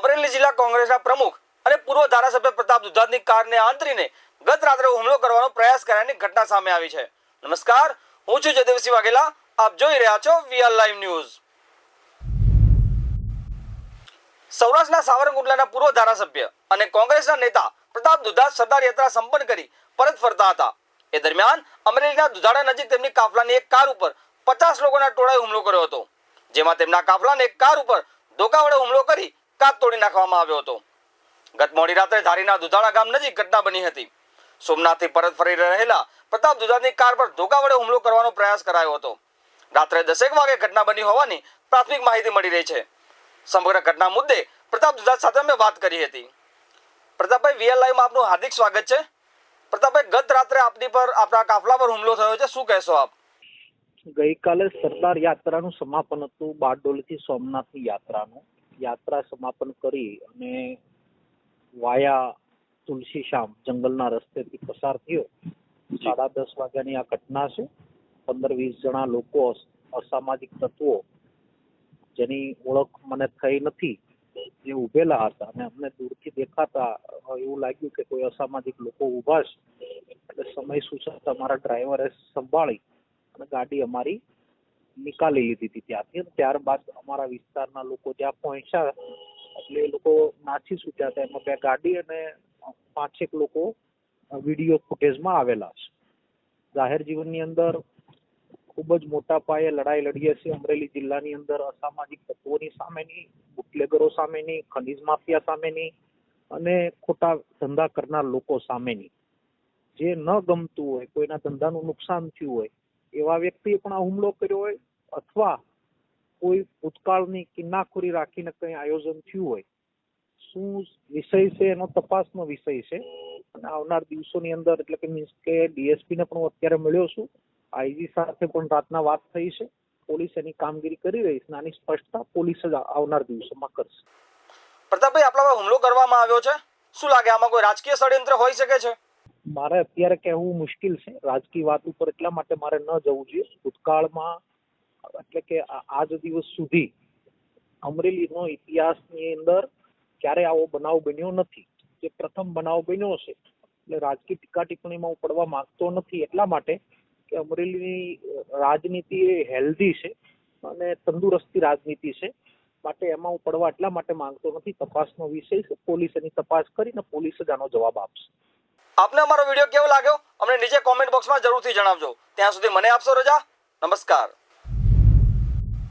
અમરેલી જિલ્લા કોંગ્રેસના પ્રમુખ અને પૂર્વ ધારાસભ્ય પ્રતાપ દુધાતની કારને આંતરીને ગત રાત્રે હુમલો કરવાનો પ્રયાસ કર્યાની ઘટના સામે આવી છે. નમસ્કાર, હું છું જયદેવસિંહ વાઘેલા. આપ જોઈ રહ્યા છો વીઆર લાઈવ ન્યૂઝ. સૌરાષ્ટ્રના સાવરકુંડલાના પૂર્વ ધારાસભ્ય અને કોંગ્રેસના નેતા પ્રતાપ દુધાત સરદાર યાત્રા સંપન્ન કરી પરત ફરતા હતા. એ દરમિયાન અમરેલીના દુધાડા નજીક તેમની કાફલાની એક કાર ઉપર પચાસ લોકોના ટોળાએ હુમલો કર્યો હતો. જેમાં તેમના કાફલાને કાર ઉપર ધોકા વડે હુમલો કરી કાચ તોડી નાખવામાં આવ્યો હતો. ગત મોડી રાત્રે ધારીના દુધાળા ગામ નજીક ઘટના બની હતી. સોમનાથથી પરત ફરી રહેલા પ્રતાપ દુધાની કાર પર ધોકા વડે હુમલો કરવાનો પ્રયાસ કરાયો હતો. રાત્રે દસેક વાગે ઘટના બની હોવાની પ્રાથમિક માહિતી મળી રહી છે. સમગ્ર ઘટના મુદ્દે પ્રતાપ દુધા સાથે મેં વાત કરી હતી. પ્રતાપભાઈ વીએલ લાઈવમાં આપનું હાર્દિક સ્વાગત છે. પ્રતાપભાઈ, ગત રાત્રે આપની પર આપણા કાફલા પર હુમલો થયો છે. શું કહેશો આપ? ગઈકાલે સરદાર યાત્રાનું સમાપન હતું, બારડોલીથી સોમનાથની યાત્રાનું. યાત્રા સમાપન કરી અને વાયા તુલસી શ્યામ જંગલના રસ્તેથી પસાર થયો. સાડા દસ વાગ્યાની આ ઘટના છે. પંદર વીસ જણા લોકો અસામાજિક તત્વો જેની ઓળખ મને થઈ નથી જે ઉભેલા હતા અને અમને દૂરથી દેખાતા એવું લાગ્યું કે કોઈ અસામાજિક લોકો ઊભા છે. એટલે સમય સૂચક અમારા ડ્રાઈવરે સંભાળી અને ગાડી અમારી નિકાલી લીધી હતી ત્યાંથી ત્યારબાદ અમારા વિસ્તારના લોકો ત્યાં પહોંચ્યા એટલે એ લોકો નાસી છૂટ્યા હતા. એમાં બે ગાડી અને પાંચેક લોકો વીડિયો ફૂટેજમાં આવેલા છે. જાહેર જીવનની અંદર ખૂબ જ મોટા પાયે લડાઈ લડીએ છીએ. અમરેલી જિલ્લાની અંદર અસામાજિક તત્વોની સામેની, બુટલેગરો સામેની, ખનીજ માફિયા સામેની અને ખોટા ધંધા કરનાર લોકો સામેની. જે ન ગમતું હોય, કોઈના ધંધાનું નુકસાન થયું હોય એવા વ્યક્તિએ પણ આ હુમલો કર્યો હોય અથવા કોઈ ભૂતકાળની કિન્નાખોરી રાખીને કંઈ આયોજન થયું હોય, શું વિષય છે એનો તપાસનો વિષય છે? અને આવનાર દિવસોની અંદર, એટલે કે મીન્સ કે ડીએસપી ને પણ હું અત્યારે મળ્યો છું, આઈજી સાથે પણ રાતના વાત થઈ છે, પોલીસ એની કામગીરી કરી રહી છે આની સ્પષ્ટતા પોલીસ જ આવનાર દિવસોમાં કરશે. પ્રતાપભાઈ આપણા પર હુમલો કરવામાં આવ્યો છે? શું લાગે? આમાં કોઈ રાજકીય ષડયંત્ર હોઈ શકે છે? મારે અત્યારે કહેવું મુશ્કેલ છે. રાજકીય વાત ઉપર એટલા માટે મારે ન જવું જોઈએ. ભૂતકાળમાં, એટલે કે આજ દિવસ સુધી અમરેલીનો ઇતિહાસની અંદર ક્યારે આવો બનાવ બન્યો નથી. જે પ્રથમ બનાવ બન્યો છે, એટલે રાજકીય ટીકા ટિપ્પણીમાં હું પડવા માંગતો નથી એટલા માટે કે અમરેલીની રાજનીતિ એ હેલ્ધી છે અને તંદુરસ્તી રાજનીતિ છે માટે એમાં હું પડવા એટલા માટે માંગતો નથી. તપાસનો વિષય છે. પોલીસ એની તપાસ કરીને પોલીસ જ આનો જવાબ આપશે. આપને અમારો વીડિયો કેવો લાગ્યો? અમને નીચે કોમેન્ટ બોક્સમાં જરૂરથી જણાવજો. ત્યાં સુધી મને આપશો રજા? નમસ્કાર.